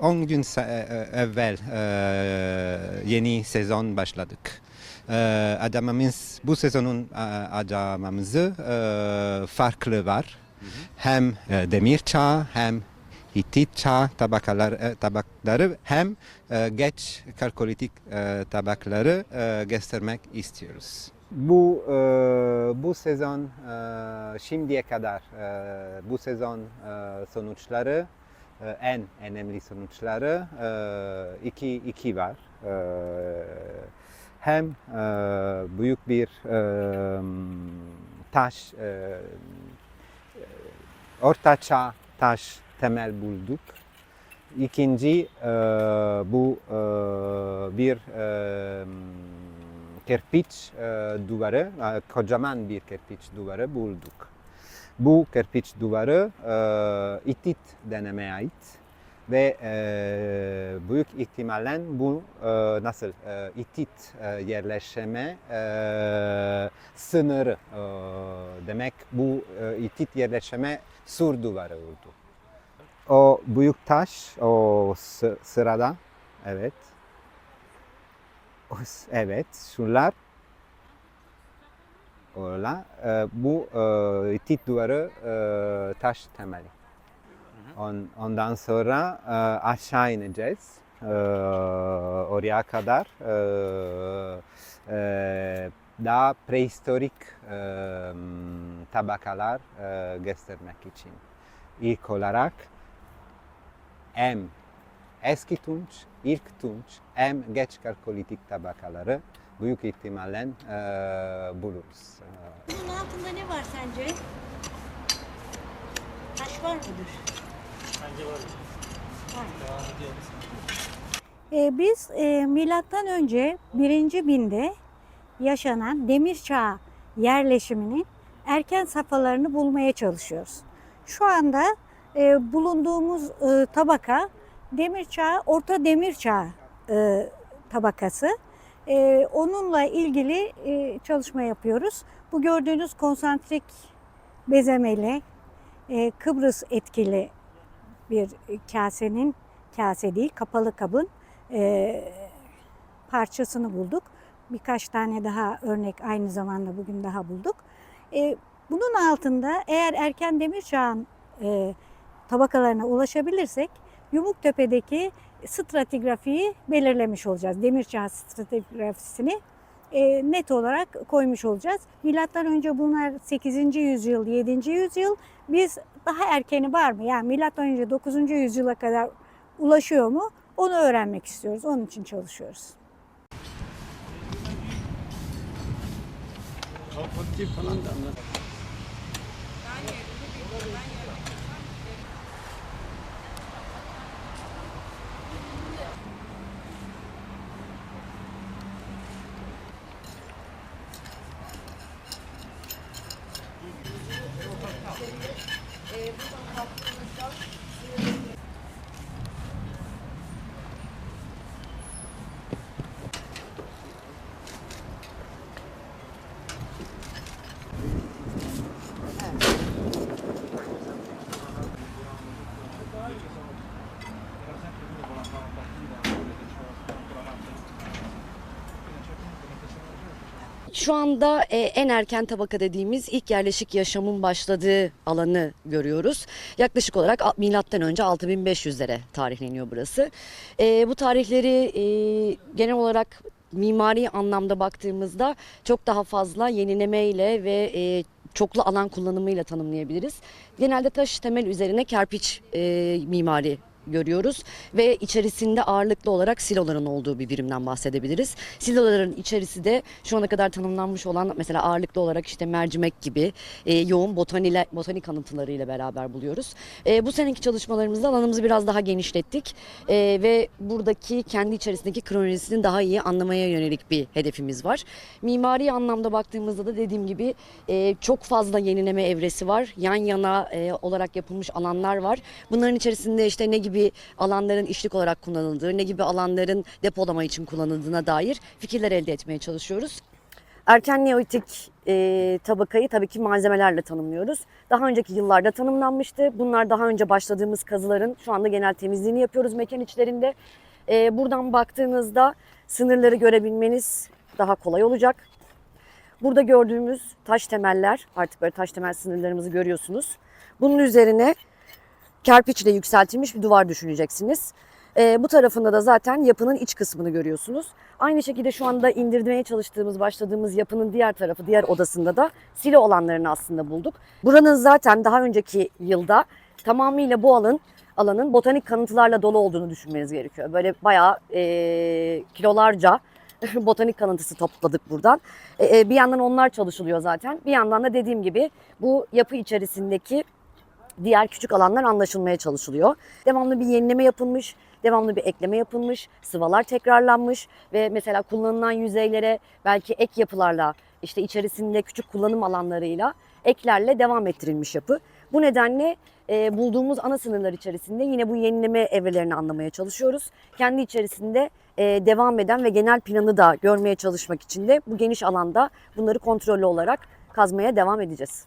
10 gün se- e- evvel e, yeni sezon başladık. E, Adamımız bu sezonun e, adamımızı e, farklı var. Hem e, demir çağ hem Hitit çağ tabakalar, e, tabakları hem e, geç kalkolitik e, tabakları e, göstermek istiyoruz. Bu e, bu sezon e, şimdiye kadar e, bu sezon e, sonuçları e, en önemli sonuçları e, iki iki var. E, hem e, büyük bir e, taş e, e, orta çağ taş temel bulduk. İkinci bu bir kerpiç duvarı, kocaman bir kerpiç duvarı bulduk. Bu kerpiç duvarı e, İtit dönemine ait ve e, büyük ihtimalle bu e, nasıl e, İtit e, yerleşme e, sınırı e, demek bu e, İtit yerleşme sur duvarı oldu. O büyük taş o sı- sırada evet evet şunlar Ola, e, bu e, İtit duvarı e, taş temeli. On, ondan sonra e, aşağı ineceğiz. E, oraya kadar e, e, daha prehistorik e, tabakalar e, göstermek için. İlk olarak hem eski tunç, ilk tunç hem geç kalkolitik tabakaları büyük ihtimalle e, buluruz. Bunun altında ne var sence? Taş var mıdır? Ee, biz e, milattan önce 1. binde yaşanan demir çağı yerleşiminin erken safhalarını bulmaya çalışıyoruz. Şu anda e, bulunduğumuz e, tabaka demir çağı, orta demir çağı e, tabakası. E, onunla ilgili e, çalışma yapıyoruz. Bu gördüğünüz konsantrik bezemeli, e, Kıbrıs etkili bir kasenin kase değil, kapalı kabın e, parçasını bulduk. Birkaç tane daha örnek aynı zamanda bugün daha bulduk. E, bunun altında eğer erken demir çağın e, tabakalarına ulaşabilirsek Yumuktepe'deki stratigrafiyi belirlemiş olacağız. Demir çağı stratigrafisini e, net olarak koymuş olacağız. Milattan önce bunlar 8. yüzyıl, 7. yüzyıl. Biz daha erkeni var mı? Yani milattan önce 9. yüzyıla kadar ulaşıyor mu? Onu öğrenmek istiyoruz. Onun için çalışıyoruz. Şu anda e, en erken tabaka dediğimiz ilk yerleşik yaşamın başladığı alanı görüyoruz. Yaklaşık olarak milattan önce 6500'lere tarihleniyor burası. E, bu tarihleri e, genel olarak mimari anlamda baktığımızda çok daha fazla yenilemeyle ve e, çoklu alan kullanımıyla tanımlayabiliriz. Genelde taş temel üzerine kerpiç e, mimari görüyoruz ve içerisinde ağırlıklı olarak siloların olduğu bir birimden bahsedebiliriz. Siloların içerisi de şu ana kadar tanımlanmış olan mesela ağırlıklı olarak işte mercimek gibi e, yoğun botanile, botanik alıntılarıyla beraber buluyoruz. E, bu seneki çalışmalarımızda alanımızı biraz daha genişlettik E, ve buradaki kendi içerisindeki kronolojisini daha iyi anlamaya yönelik bir hedefimiz var. Mimari anlamda baktığımızda da dediğim gibi e, çok fazla yenileme evresi var. Yan yana e, olarak yapılmış alanlar var. Bunların içerisinde işte ne gibi alanların işlik olarak kullanıldığı, ne gibi alanların depolama için kullanıldığına dair fikirler elde etmeye çalışıyoruz. Erken Neolitik e, tabakayı tabii ki malzemelerle tanımlıyoruz. Daha önceki yıllarda tanımlanmıştı. Bunlar daha önce başladığımız kazıların şu anda genel temizliğini yapıyoruz mekan içlerinde. E, buradan baktığınızda sınırları görebilmeniz daha kolay olacak. Burada gördüğümüz taş temeller, artık böyle taş temel sınırlarımızı görüyorsunuz. Bunun üzerine kerpiçle yükseltilmiş bir duvar düşüneceksiniz. Ee, bu tarafında da zaten yapının iç kısmını görüyorsunuz. Aynı şekilde şu anda indirmeye çalıştığımız, başladığımız yapının diğer tarafı, diğer odasında da silo olanlarını aslında bulduk. Buranın zaten daha önceki yılda tamamıyla bu alan alanın botanik kanıtılarla dolu olduğunu düşünmeniz gerekiyor. Böyle bayağı e, kilolarca botanik kanıntısı topladık buradan. E, e, bir yandan onlar çalışılıyor zaten. Bir yandan da dediğim gibi bu yapı içerisindeki diğer küçük alanlar anlaşılmaya çalışılıyor. Devamlı bir yenileme yapılmış, devamlı bir ekleme yapılmış, sıvalar tekrarlanmış ve mesela kullanılan yüzeylere belki ek yapılarla işte içerisinde küçük kullanım alanlarıyla eklerle devam ettirilmiş yapı. Bu nedenle e, bulduğumuz ana sınırlar içerisinde yine bu yenileme evrelerini anlamaya çalışıyoruz. Kendi içerisinde e, devam eden ve genel planı da görmeye çalışmak için de bu geniş alanda bunları kontrollü olarak kazmaya devam edeceğiz.